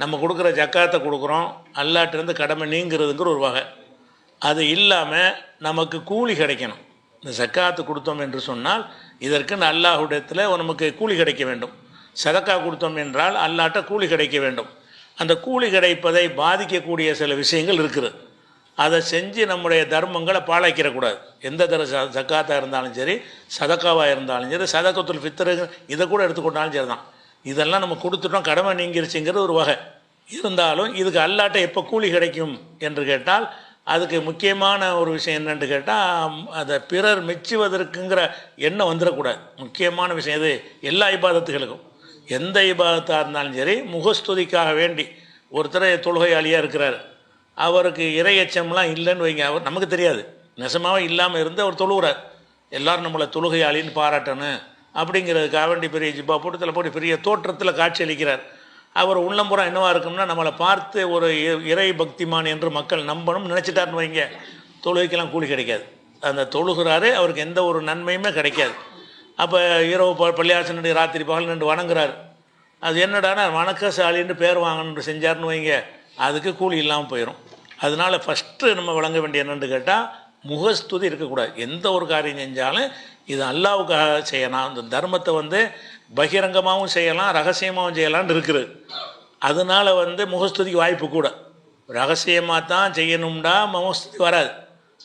நம்ம கொடுக்குற ஜக்காத்தை கொடுக்குறோம் அல்லாட்டிருந்து கடமை நீங்கிறதுங்கிற ஒரு வகை. அது இல்லாமல் நமக்கு கூலி கிடைக்கணும். இந்த சக்காத்து கொடுத்தோம் என்று சொன்னால் இதற்கு அல்லாஹுடத்தில் நமக்கு கூலி கிடைக்க வேண்டும். சதக்கா கொடுத்தோம் என்றால் அல்லாட்ட கூலி கிடைக்க வேண்டும். அந்த கூலி கிடைப்பதை பாதிக்கக்கூடிய சில விஷயங்கள் இருக்குது. அதை செஞ்சு நம்முடைய தர்மங்களை பாழாக்கிடக்கூடாது. எந்த தர ச ஜக்காத்தாக இருந்தாலும் சரி சதக்காவாக இருந்தாலும் சரி சதக்கத்துல் ஃபித்தரு இதை கூட எடுத்துக்கொண்டாலும் சரி தான் இதெல்லாம் நம்ம கொடுத்துட்டோம் கடமை நீங்கிருச்சுங்கிறது ஒரு வகை. இருந்தாலும் இதுக்கு அல்லாட்ட எப்போ கூலி கிடைக்கும் என்று கேட்டால் அதுக்கு முக்கியமான ஒரு விஷயம் என்னென்று கேட்டால் அதை பிறர் மெச்சுவதற்குங்கிற எண்ணம் வந்துடக்கூடாது. முக்கியமான விஷயம் இது எல்லா இபாதத்துகளுக்கும். எந்த இபாதத்தாக இருந்தாலும் சரி முகஸ்துதிக்காக வேண்டி. ஒருத்தர் தொழுகையாளியாக இருக்கிறார். அவருக்கு இறை எச்சம்லாம் இல்லைன்னு வைங்க. அவர் நமக்கு தெரியாது. நெசமாவே இல்லாமல் இருந்து அவர் தொழுகிறார் எல்லோரும் நம்மளை தொழுகையாளின்னு பாராட்டணும். அப்படிங்கிறதுக்காக வேண்டி பெரிய ஜிப்பா போட்டு தலை போட்டு பெரிய தோற்றத்தில் காட்சி அளிக்கிறார். அவர் உள்ளம்புறம் என்னவாக இருக்கும்னா நம்மளை பார்த்து ஒரு இ- இறை பக்திமான் என்று மக்கள் நம்பணும் நினச்சிட்டாருன்னு வைங்க. தொழுகைக்கெல்லாம் கூலி கிடைக்காது. அந்த தொழுகிறாரு அவருக்கு எந்த ஒரு நன்மையுமே கிடைக்காது. அப்போ இரவு ப பள்ளியாசன் ராத்திரி பகல் நின்று வணங்குறாரு. அது என்னடானா வணக்கசாலின்னு பேர் வாங்கணுன்னு செஞ்சாருன்னு வைங்க. அதுக்கு கூலி இல்லாமல் போயிடும் அதனால ஃபஸ்ட்டு நம்ம வழங்க வேண்டிய என்னென்னு கேட்டால் முகஸ்துதி இருக்கக்கூடாது. எந்த ஒரு காரியம் செஞ்சாலும் இது அல்லாவுக்காக செய்யலாம். இந்த தர்மத்தை வந்து பகிரங்கமாகவும் செய்யலாம் ரகசியமாகவும் செய்யலாம்னு இருக்குது. அதனால வந்து முகஸ்துதிக்கு வாய்ப்பு கூட. ரகசியமாக தான் செய்யணும்டா முகஸ்துதி வராது.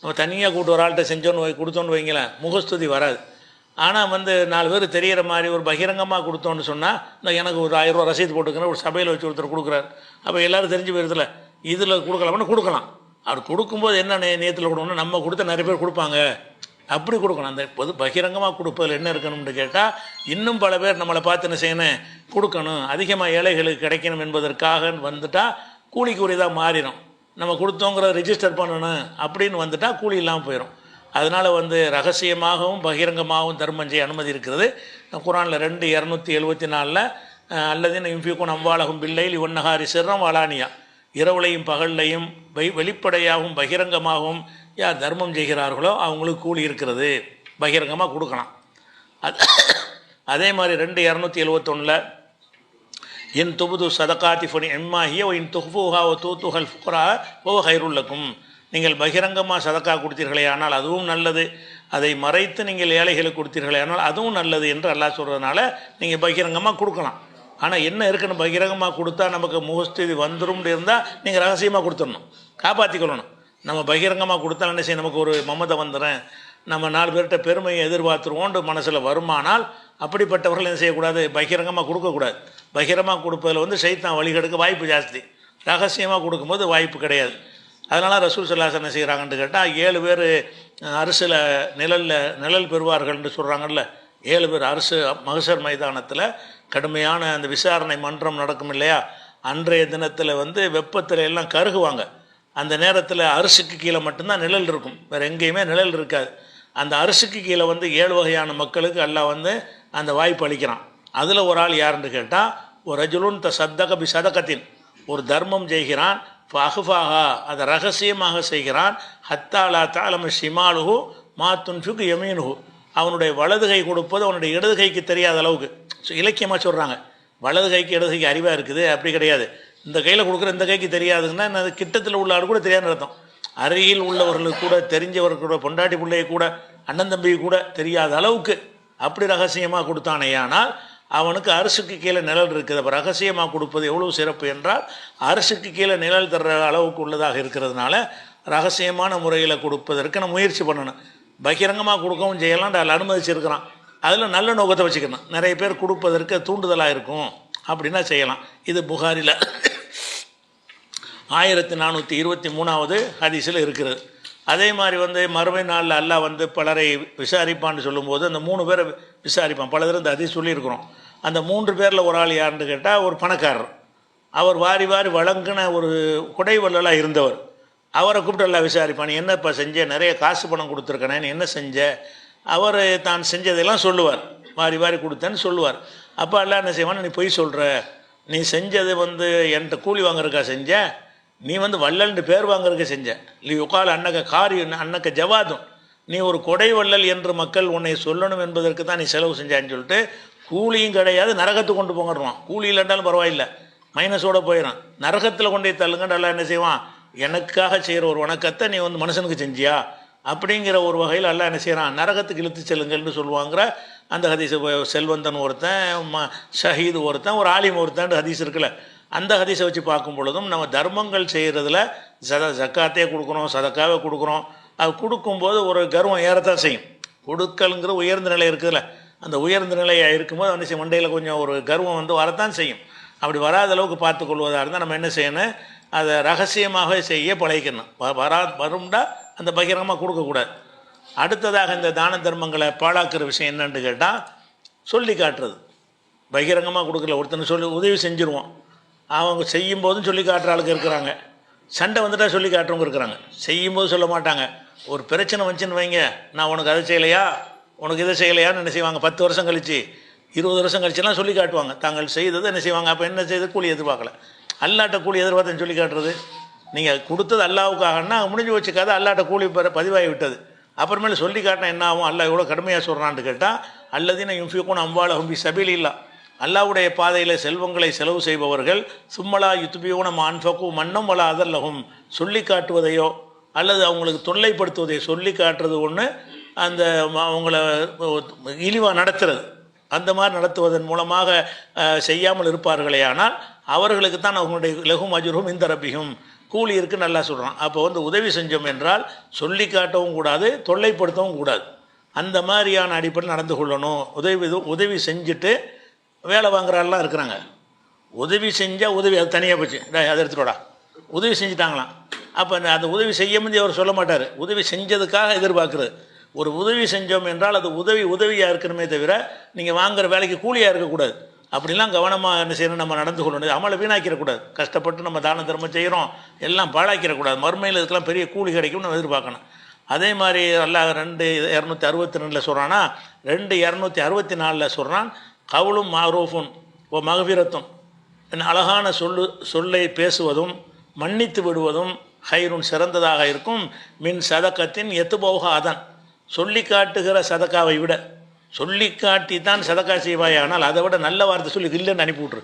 நம்ம தனியாக கூட்டு ஒரு ஆள்கிட்ட செஞ்சோன்னு வை கொடுத்தோன்னு வைங்களேன் முகஸ்துதி வராது. ஆனால் வந்து நாலு பேர் தெரிகிற மாதிரி ஒரு பகிரங்கமாக கொடுத்தோன்னு சொன்னால் இந்த எனக்கு ஒரு ஆயிரம் ரூபா ரசீது போட்டுக்கிறேன் ஒரு சபையில் வச்சு ஒருத்தர் கொடுக்குறாரு. அப்போ எல்லோரும் தெரிஞ்சு போயிருதில்ல இதில் கொடுக்கலாம்னு கொடுக்கலாம். அவர் கொடுக்கும்போது என்ன நே நேயத்தில் கொடுக்கணும்னா நம்ம கொடுத்த நிறைய பேர் கொடுப்பாங்க. அப்படி கொடுக்கணும். அந்த பொது பகிரங்கமாக கொடுப்பதில் என்ன இருக்கணும்னு கேட்டால் இன்னும் பல பேர் நம்மளை பார்த்து என்ன செய்யணும்? கொடுக்கணும். அதிகமாக ஏழைகளுக்கு கிடைக்கணும் என்பதற்காக வந்துட்டால் கூலிக்கு உரியதாக மாறிடும் நம்ம கொடுத்தோங்கிறத ரிஜிஸ்டர் பண்ணணும் அப்படின்னு வந்துட்டால் கூலி இல்லாமல் போயிடும் அதனால் வந்து ரகசியமாகவும் பகிரங்கமாகவும் தர்மம் செய்ய அனுமதி இருக்கிறது. குரானில் ரெண்டு இரநூத்தி எழுபத்தி நாலில் அல்லதின் இம்ஃபிக்கும் அம்பாலகும் பிள்ளையில் ஒன்னகாரி சிறம் வாலானியா. இரவுலையும் பகல்லையும் வெளிப்படையாகவும் பகிரங்கமாகவும் யார் தர்மம் செய்கிறார்களோ அவங்களுக்கு கூலி இருக்கிறது பகிரங்கமாக கொடுக்கலாம். அது அதே மாதிரி ரெண்டு இரநூத்தி எழுவத்தொன்னில் என் தொகுது சதகாத்தி ஃபுனி எம்மாஹிய இன் துஹ்புஹா ஓ தூத்துஹல் ஃபுக்ரா ஓ ஹைருல்லக்கும் நீங்கள் பகிரங்கமாக சதக்கா கொடுத்தீர்களே ஆனால் அதுவும் நல்லது. அதை மறைத்து நீங்கள் ஏழைகளுக்கு கொடுத்தீர்களே ஆனால் அதுவும் நல்லது என்று அல்லாஹ் சொல்கிறதுனால நீங்கள் பகிரங்கமாக கொடுக்கலாம். ஆனால் என்ன இருக்குன்னு பகிரங்கமாக கொடுத்தா நமக்கு முகஸ்திதி வந்துடும் இருந்தால் நீங்கள் ரகசியமாக கொடுத்துடணும். காப்பாற்றிக்கொள்ளணும் நம்ம பகிரங்கமாக கொடுத்தா என்ன செய்ய நமக்கு ஒரு மமதை வந்துடுறேன் நம்ம நாலு பேர்கிட்ட பெருமையை எதிர்பார்த்துருவோண்டு மனசில் வருமானால் அப்படிப்பட்டவர்கள் என்ன செய்யக்கூடாது? பகிரங்கமாக கொடுக்கக்கூடாது. பகிரமாக கொடுப்பதில் வந்து சைத்தான் வழிகெடுக்க வாய்ப்பு ஜாஸ்தி. ரகசியமாக கொடுக்கும்போது வாய்ப்பு கிடையாது. அதனால் ரசூல் சல்லாஸ் என்ன செய்கிறாங்கன்னு கேட்டால் ஏழு பேர் அரசில் நிழலில் நிழல் பெறுவார்கள்னு சொல்கிறாங்கல்ல ஏழு பேர் அரசு மகசர் மைதானத்தில் கடுமையான அந்த விசாரணை மன்றம் நடக்கும் இல்லையா? அன்றைய தினத்தில் வந்து வெப்பத்தில் எல்லாம் கருகுவாங்க. அந்த நேரத்தில் அரிசிக்கு கீழே மட்டும்தான் நிழல் இருக்கும். வேறு எங்கேயுமே நிழல் இருக்காது. அந்த அரிசிக்கு கீழே வந்து ஏழு வகையான மக்களுக்கு எல்லாம் வந்து அந்த வாய்ப்பு அளிக்கிறான். அதில் ஒரு ஆள் யாருன்னு கேட்டால் ஒரு ரஜுலுன் த சத்தக பி சதகத்தின். ஒரு தர்மம் செய்கிறான். ஃபஹுஃபாகா அதை ரகசியமாக செய்கிறான். ஹத்தாலா தாலம ஷிமாலுஹு மாத்துன்ஃபுக்கு யமீனுஹு. அவனுடைய வலது கை கொடுப்பது அவனுடைய இடதுகைக்கு தெரியாத அளவுக்கு. இலக்கியமாக சொல்கிறாங்க வலது கைக்கு இடது கைக்கு அறிவாக இருக்குது அப்படி கிடையாது. இந்த கையில் கொடுக்குற இந்த கைக்கு தெரியாதுங்கன்னா அது கிட்டத்தில் உள்ள ஆள் கூட தெரியாதுன்னு அர்த்தம். அருகில் உள்ளவர்களுக்கு கூட தெரிஞ்சவர்கள் கூட பொண்டாட்டி பிள்ளையை கூட அண்ணன் தம்பி கூட தெரியாத அளவுக்கு அப்படி ரகசியமாக கொடுத்தானேயானால் அவனுக்கு அரசுக்கு கீழே நிழல் இருக்குது. அப்போ ரகசியமாக கொடுப்பது எவ்வளவு சிறப்பு என்றால் அரசுக்கு கீழே நிழல் தர்ற அளவுக்கு உள்ளதாக இருக்கிறதுனால ரகசியமான முறையில் கொடுப்பதற்கு நம்ம முயற்சி பண்ணணும். பகிரங்கமாக கொடுக்கவும் செய்யலாம் அதில் அனுமதிச்சிருக்கிறான். அதில் நல்ல நோக்கத்தை வச்சுக்கணும். நிறைய பேர் கொடுப்பதற்கு தூண்டுதலாக இருக்கும். அப்படின்னா செய்யலாம். இது புகாரில். ஆயிரத்தி நானூற்றி இருபத்தி மூணாவது ஹதீஸில் இருக்கிறது. அதே மாதிரி வந்து மறுமை நாளில் அல்லாஹ் வந்து பலரை விசாரிப்பான்னு சொல்லும்போது அந்த மூணு பேரை விசாரிப்பான். பல இந்த ஹதீஸ் சொல்லியிருக்கிறோம். அந்த மூன்று பேரில் ஒரு ஆள் யாருன்னு கேட்டால் ஒரு பணக்காரர். அவர் வாரி வாரி வழங்கின ஒரு குடைவல்லலாக இருந்தவர். அவரை கூப்பிட்டு எல்லாம் விசாரிப்பான் நீ என்னப்பா செஞ்ச? நிறைய காசு பணம் கொடுத்துருக்கனே என்ன செஞ்ச? அவர் தான் செஞ்சதெல்லாம் சொல்லுவார். வாரி வாரி கொடுத்தேன்னு சொல்லுவார். அப்போ எல்லாம் என்ன செய்வான் நீ பொய் சொல்கிற நீ செஞ்சது வந்து என்கிட்ட கூலி வாங்குறக்கா செஞ்ச? நீ வந்து வள்ளல்னு பேர் வாங்குறதுக்கு செஞ்ச. இல்லை உக்கால் அன்னக்க காரி அன்னக்க ஜவாதும். நீ ஒரு கொடை வள்ளல் என்று மக்கள் உன்னை சொல்லணும் என்பதற்கு தான் நீ செலவு செஞ்சான்னு சொல்லிட்டு கூலியும் கிடையாது நரகத்துக்கு கொண்டு போங்கடுவான் கூலி இல்லைன்றாலும் பரவாயில்லை. மைனஸோட போயிடும் நரகத்தில் கொண்டு போய் தள்ளுங்கன்னு எல்லாம் என்ன செய்வான்? எனக்காக செய்கிற ஒரு வணக்கத்தை நீ வந்து மனுஷனுக்கு செஞ்சியா? அப்படிங்கிற ஒரு வகையில் எல்லாம் என்ன செய்கிறான்? நரகத்துக்கு இழுத்து செல்லுங்கள்னு சொல்லுவாங்கிற அந்த ஹதீஸ் செல்வந்தன் ஒருத்தன் ம ஷஹீது ஒருத்தன் ஒரு ஆலிம் ஒருத்தன் ஹதீஸ் இருக்குல்ல. அந்த ஹதீஸை வச்சு பார்க்கும் பொழுதும் நம்ம தர்மங்கள் செய்கிறதுல சத ஜக்காத்தே கொடுக்குறோம் சதக்காவே கொடுக்குறோம் அது கொடுக்கும்போது ஒரு கர்வம் ஏறத்தான் செய்யும். கொடுக்கலுங்கிற உயர்ந்த நிலை இருக்குதுல்ல. அந்த உயர்ந்த நிலையாக இருக்கும்போது வந்து செய்ய மண்டையில் கொஞ்சம் ஒரு கர்வம் வந்து வரத்தான் செய்யும். அப்படி வராத அளவுக்கு பார்த்து கொள்வதாக இருந்தால் நம்ம என்ன செய்யணும்? அதை ரகசியமாக செய்ய பழகிக்கணும். வ- வரா வரும்டா அந்த பகிரங்கமாக கொடுக்கக்கூடாது. அடுத்ததாக இந்த தான தர்மங்களை பாழாக்குற விஷயம் என்னன்னு கேட்டால் சொல்லி காட்டுறது. பகிரங்கமாக கொடுக்கல. ஒருத்தனை சொல்லி உதவி செஞ்சுருவோம். அவங்க செய்யும் போதும் சொல்லி காட்டுற ஆளுக்கு இருக்கிறாங்க. சண்டை வந்துட்டால் சொல்லி காட்டுறவங்க இருக்கிறாங்க. செய்யும்போது சொல்ல மாட்டாங்க. ஒரு பிரச்சனை வந்துச்சுன்னு வைங்க. நான் உனக்கு அதை செய்யலையா? உனக்கு இதை செய்யலையான்னு என்ன செய்வாங்க? பத்து வருஷம் கழிச்சு இருபது வருஷம் கழிச்சுலாம் சொல்லி காட்டுவாங்க. தாங்கள் செய்தது என்ன செய்வாங்க? அப்போ என்ன செய்து? கூலி எதிர்பார்க்கல. அல்லாட்ட கூலி எதிர்பார்த்தேன்னு சொல்லி காட்டுறது. நீங்கள் கொடுத்தது அல்லாவுக்காகன்னா முடிஞ்சு வச்சு கதை. அல்லாட்ட கூலி பெற பதிவாகி விட்டது. அப்புறமேல சொல்லி காட்டினா என்ன ஆகும்? அல்லா எவ்வளோ கடுமையாக சொல்கிறான்னு கேட்டால் அல்லதின யும்ஃபியூக்கும் அம்பால ஹம்பி சபீல் இல்லை. அல்லாவுடைய பாதையில் செல்வங்களை செலவு செய்பவர்கள் சும்மலா யுத்துபியூன மான்ஃபக்கு மன்னம் வலா அதல்லகும் சொல்லி காட்டுவதையோ அல்லது அவங்களுக்கு தொல்லைப்படுத்துவதை சொல்லி காட்டுறது ஒன்று அந்த அவங்கள இழிவாக நடத்துறது. அந்த மாதிரி நடத்துவதன் மூலமாக செய்யாமல் இருப்பார்களே ஆனால் அவர்களுக்கு தான் அவங்களுடைய லகும் அஜுரும் இந்த ரப்பியும் கூலி இருக்கு நல்லா சொல்கிறான் அப்போ வந்து உதவி செஞ்சோம் என்றால் சொல்லி காட்டவும் கூடாது தொல்லைப்படுத்தவும் கூடாது. அந்த மாதிரியான அடிப்படையில் நடந்து கொள்ளணும். உதவி உதவி செஞ்சுட்டு வேலை வாங்குறாள்லாம் இருக்கிறாங்க. உதவி செஞ்சால் உதவி அது தனியாக போச்சு. அதை எடுத்துடா உதவி செஞ்சுட்டாங்களாம். அப்போ அந்த உதவி செய்ய முடிஞ்சு அவர் சொல்ல மாட்டார். உதவி செஞ்சதுக்காக எதிர்பார்க்குறது. ஒரு உதவி செஞ்சோம் என்றால் அது உதவி உதவியாக இருக்கணுமே தவிர நீங்கள் வாங்குகிற வேலைக்கு கூலியாக இருக்கக்கூடாது. அப்படிலாம் கவனமாக என்ன செய்யணும்? நம்ம நடந்து கொள்ளணும் அமலை வீணாக்கிடக்கூடாது. கஷ்டப்பட்டு நம்ம தான தர்மம் செய்கிறோம் எல்லாம் பாழாக்கிடக்கூடாது. மறுமையில் இதுக்கெல்லாம் பெரிய கூலி கிடைக்கும்னு நம்ம எதிர்பார்க்கணும். அதே மாதிரி அல்லாஹ் ரெண்டு இரநூத்தி அறுபத்தி ரெண்டில் சொல்கிறான்னா ரெண்டு இரநூத்தி அறுபத்தி நாலில் சொல்கிறான் கவுளும் மாரூஃபுன் ஓ மகபிரத்தும் என் அழகான சொல்லு சொல்லை பேசுவதும் மன்னித்து விடுவதும் ஹைருன் சிறந்ததாக இருக்கும். மின் சதக்கத்தின் எத்துபோக அதன். சொல்லி காட்டுகிற சதக்காவை விட சொல்லி காட்டி தான் சதக்கா செய்வாய் ஆனால் அதை விட நல்ல வார்த்தை சொல்லி இல்லைன்னு அனுப்பிவிட்ரு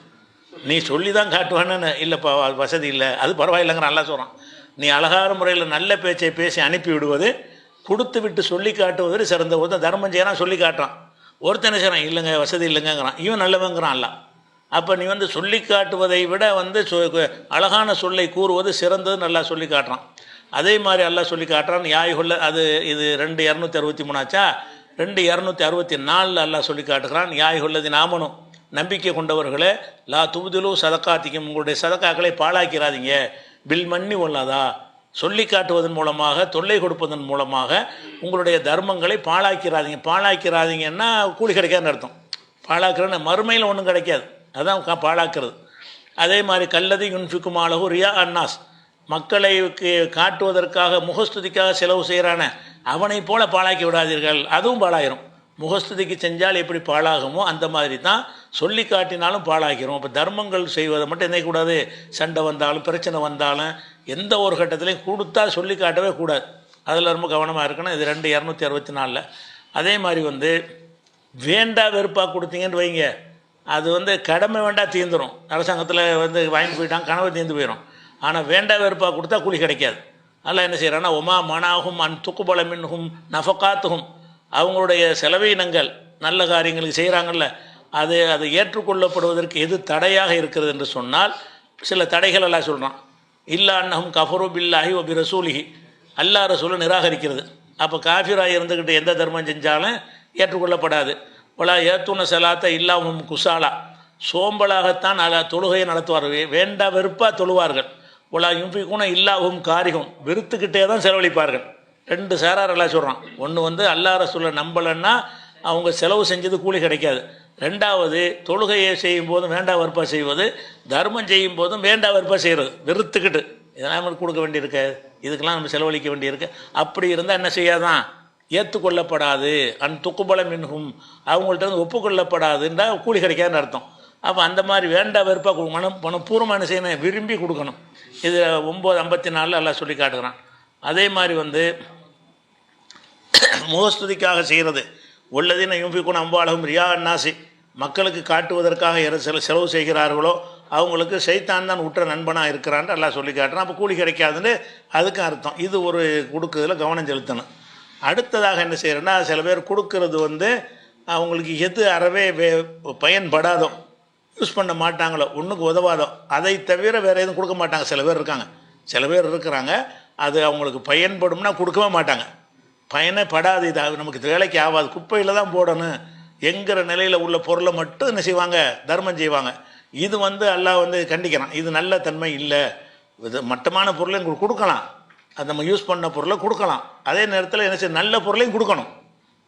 நீ சொல்லி தான் காட்டுவான்னு இல்லைப்பா வசதி இல்லை. அது பரவாயில்லைங்கிற நல்லா சொல்கிறான் நீ அழகான முறையில் நல்ல பேச்சை பேசி அனுப்பி விடுவது கொடுத்து விட்டு சொல்லி காட்டுவது சிறந்த ஒருத்தன் தர்மம் செய்யறான் சொல்லி காட்டுறான். ஒருத்தனை செய்கிறான் இல்லைங்க வசதி இல்லைங்கிறான் இவன் நல்லவங்கிறான் அல்ல. அப்போ நீ வந்து சொல்லி காட்டுவதை விட வந்து சொ- அழகான சொல்லை கூறுவது சிறந்தது நல்லா சொல்லி காட்டுறான். அதே மாதிரி அல்லா சொல்லி காட்டுறான் யாயுகுள்ள அது இது ரெண்டு இரநூத்தி அறுபத்தி மூணாச்சா ரெண்டு இரநூத்தி அறுபத்தி நாலில் அல்லா சொல்லி காட்டுகிறான் யாயுகுள்ளது நாமனும் நம்பிக்கை கொண்டவர்களே லா துபுதிலும் சதக்காத்திக்கும் உங்களுடைய சதக்காக்களை பாழாக்கிறாதீங்க. பில் மண்ணி உள்ளதா? சொல்லி காட்டுவதன் மூலமாக தொல்லை கொடுப்பதன் மூலமாக உங்களுடைய தர்மங்களை பாழாக்கிறாதீங்க. பாழாக்கிறாதீங்கன்னா கூலி கிடைக்காதுன்னு அர்த்தம். பாழாக்குறன்னு மறுமையில் ஒன்றும் கிடைக்காது. அதுதான் பாழாக்கிறது. அதே மாதிரி கல்லதி யுன்ஃபிக்குமாலகு ரியா அன்னாஸ். மக்களை காட்டுவதற்காக முகஸ்துதிக்காக செலவு செய்கிறான அவனைப் போல பாழாக்கி விடாதீர்கள். அதுவும் பாழாயிரும். முகஸ்துதிக்கு செஞ்சால் எப்படி பாழாகுமோ அந்த மாதிரி தான் சொல்லி காட்டினாலும் பாழாக்கிறோம் இப்போ தர்மங்கள் செய்வதை மட்டும் என்னைக்கூடாது. கூடாது சண்டை வந்தாலும் பிரச்சனை வந்தாலும் எந்த ஒரு கட்டத்திலையும் கொடுத்தா சொல்லி காட்டவே கூடாது. அதில் ரொம்ப கவனமாக இருக்கணும். இது ரெண்டு இரநூத்தி அறுபத்தி நாலில். அதே மாதிரி வந்து வேண்டா வெறுப்பாக கொடுத்தீங்கன்னு வைங்க. அது வந்து கடமை வேண்டா தீர்ந்துடும் அரசாங்கத்தில் வந்து வாங்கி போயிட்டாங்க கனவு தீர்ந்து போயிடும் ஆனால் வேண்டா வெறுப்பாக கொடுத்தா கூலி கிடைக்காது. அதெல்லாம் என்ன செய்கிறான்னா உமா மனாகும் அன் துக்குபலமின்ஹும் நஃபகாத்துகும் அவங்களுடைய செலவீனங்கள் நல்ல காரியங்களுக்கு செய்கிறாங்கல்ல அது அது ஏற்றுக்கொள்ளப்படுவதற்கு எது தடையாக இருக்கிறது என்று சொன்னால் சில தடைகள் எல்லாம் சொல்கிறான் இல்லா அன்னஹும் கஃபரு பில்லாஹி ஒபி ரசூலிஹி அல்லா ரசூலை நிராகரிக்கிறது அப்போ காஃபிராக இருந்துக்கிட்டு எந்த தர்மம் செஞ்சாலும் ஏற்றுக்கொள்ளப்படாது. ஒலா ஏத்துன செலாத்த இல்லாமும் குசாலா சோம்பலாகத்தான் அல தொழுகையை நடத்துவார்கள் வேண்டா வெறுப்பாக தொழுவார்கள். ஒலா யும்பிக்குன இல்லாவும் காரிகம் வெறுத்துக்கிட்டே தான் செலவழிப்பார்கள். ரெண்டு சேரார் எல்லாம் சொல்கிறான் ஒன்று வந்து அல்லா ரசூலை நம்பலைன்னா அவங்க செலவு செஞ்சது கூலி கிடைக்காது. ரெண்டாவது தொழுகையை செய்யும் போதும் வேண்டா வெறுப்பாக செய்வது தர்மம் செய்யும் போதும் வேண்டா வெறுப்பாக செய்கிறது வெறுத்துக்கிட்டு. இதெல்லாம் நம்மளுக்கு கொடுக்க வேண்டியிருக்கு. இதுக்கெல்லாம் நம்ம செலவழிக்க வேண்டியிருக்கு. அப்படி இருந்தால் என்ன செய்யாதான் ஏற்றுக்கொள்ளப்படாது அன் துக்குபலம் மின்ஹும். அவங்கள்ட்ட இருந்து ஒப்புக்கொள்ளப்படாதுன்றா கூலி கிடைக்காதுன்னு அர்த்தம். அப்போ அந்த மாதிரி வேண்டா வெறுப்பாக மனம் மனப்பூர்வமாக என்ன செய்யணும்? விரும்பி கொடுக்கணும். இது ஒம்பது ஐம்பத்தி நாலில் எல்லாம் சொல்லி காட்டுகிறான். அதே மாதிரி வந்து முகஸ்துதிக்காக செய்கிறது உள்ளதின யும்பிக்குன் அம்பாலகும் ரியா அன்னாசி மக்களுக்கு காட்டுவதற்காக எர- சில செலவு செய்கிறார்களோ அவங்களுக்கு சைத்தான் தான் உற்ற நண்பனாக இருக்கிறான்ட்டு எல்லாம் சொல்லி காட்டுறான். அப்போ கூலி கிடைக்காதுன்னு அதுக்கும் அர்த்தம். இது ஒரு கொடுக்குறதுல கவனம் செலுத்தணும். அடுத்ததாக என்ன செய்கிறேன்னா சில பேர் கொடுக்கறது வந்து அவங்களுக்கு எது அறவே வே- பயன்படாதோ யூஸ் பண்ண மாட்டாங்களோ ஒன்றுக்கு உதவாதோ அதை தவிர வேறு எதுவும் கொடுக்க மாட்டாங்க. சில பேர் இருக்காங்க. சில பேர் இருக்கிறாங்க. அது அவங்களுக்கு பயன்படும்னா கொடுக்கவே மாட்டாங்க. பயனே படாது இது நமக்கு வேலைக்கு ஆகாது. குப்பையில் தான் போடணும். என்கிற நிலையில் உள்ள பொருளை மட்டும் என்ன செய்வாங்க? தர்மம் செய்வாங்க. இது வந்து அல்லாஹ் வந்து கண்டிக்கிறான். இது நல்ல தன்மை இல்லை. இது மட்டமான பொருளையும் எங்களுக்கு கொடுக்கலாம். அது நம்ம யூஸ் பண்ண பொருளை கொடுக்கலாம். அதே நேரத்தில் என்ன செய்ய நல்ல பொருளையும் கொடுக்கணும்.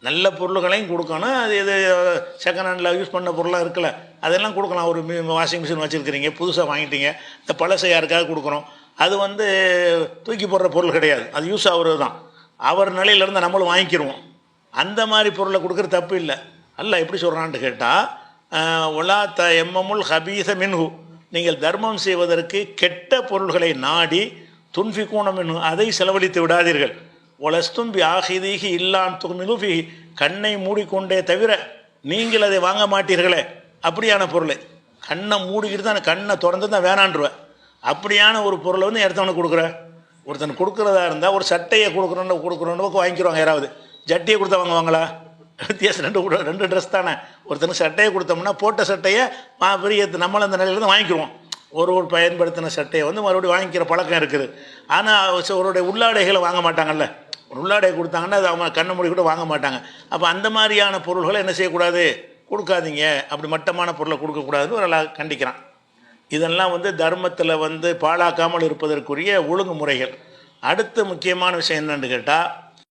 நல்ல பொருள்களையும் கொடுக்கணும். அது இது செகண்ட் ஹேண்டில் யூஸ் பண்ண பொருளாக இருக்குல்ல அதெல்லாம் கொடுக்கலாம். ஒரு வாஷிங் மிஷின் வச்சுருக்கிறீங்க. புதுசாக வாங்கிட்டீங்க. இந்த பழசை யாருக்காக கொடுக்குறோம் அது வந்து தூக்கி போடுற பொருள் கிடையாது. அது யூஸ் ஆகுறது தான் அவர் நிலையிலேருந்து நம்மளும் வாங்கிக்கிருவோம். அந்த மாதிரி பொருளை கொடுக்குற தப்பு இல்லை. அல்ல எப்படி சொல்கிறான்ட்டு கேட்டால் ஒலா த எம்மமுல் ஹபீச மின்ஹு. நீங்கள் தர்மம் செய்வதற்கு கெட்ட பொருள்களை நாடி துன்ஃபிக்கூனம் மின்ஹு அதை செலவழித்து விடாதீர்கள். ஒலஸ்தும்பி ஆகிதீகி இல்லான் துமிலுபி கண்ணை மூடிக்கொண்டே தவிர நீங்கள் அதை வாங்க மாட்டீர்களே. அப்படியான பொருளை. கண்ணை மூடிக்கிட்டு தான் கண்ணை திறந்து தான் வேணான்றுவேன் அப்படியான ஒரு பொருளை வந்து எடுத்தவனுக்கு கொடுக்குறேன் ஒருத்தன் கொடுக்குறதா இருந்தால் ஒரு சட்டையை கொடுக்குறோன்னு கொடுக்குறோன்னு வாங்கிக்கிறோங்க யாராவது. ஜட்டியை கொடுத்தா வாங்குவாங்களா? வித்தியாசம் ரெண்டு கூட ரெண்டு ட்ரெஸ் தானே. ஒருத்தனுக்கு சட்டையை கொடுத்தோம்னா போட்ட சட்டையை மா பெரிய நம்மளும் அந்த நிலையிலேருந்து வாங்கிக்குவோம் ஒரு ஒரு பயன்படுத்தின சட்டையை வந்து மறுபடியும் வாங்கிக்கிற பழக்கம் இருக்குது. ஆனால் அவருடைய உள்ளாடைகளை வாங்க மாட்டாங்கல்ல. உள்ளாடை கொடுத்தாங்கன்னா அது அவங்க கண்ணை மூடி கூட வாங்க மாட்டாங்க. அப்போ அந்த மாதிரியான பொருள்களை என்ன செய்யக்கூடாது? கொடுக்காதீங்க. அப்படி மட்டமான பொருளை கொடுக்கக்கூடாதுன்னு ஒரு நல்லா கண்டிக்கிறான். இதெல்லாம் வந்து தர்மத்தில் வந்து பாழாக்காமல் இருப்பதற்குரிய ஒழுங்குமுறைகள். அடுத்த முக்கியமான விஷயம் என்னென்னு கேட்டால்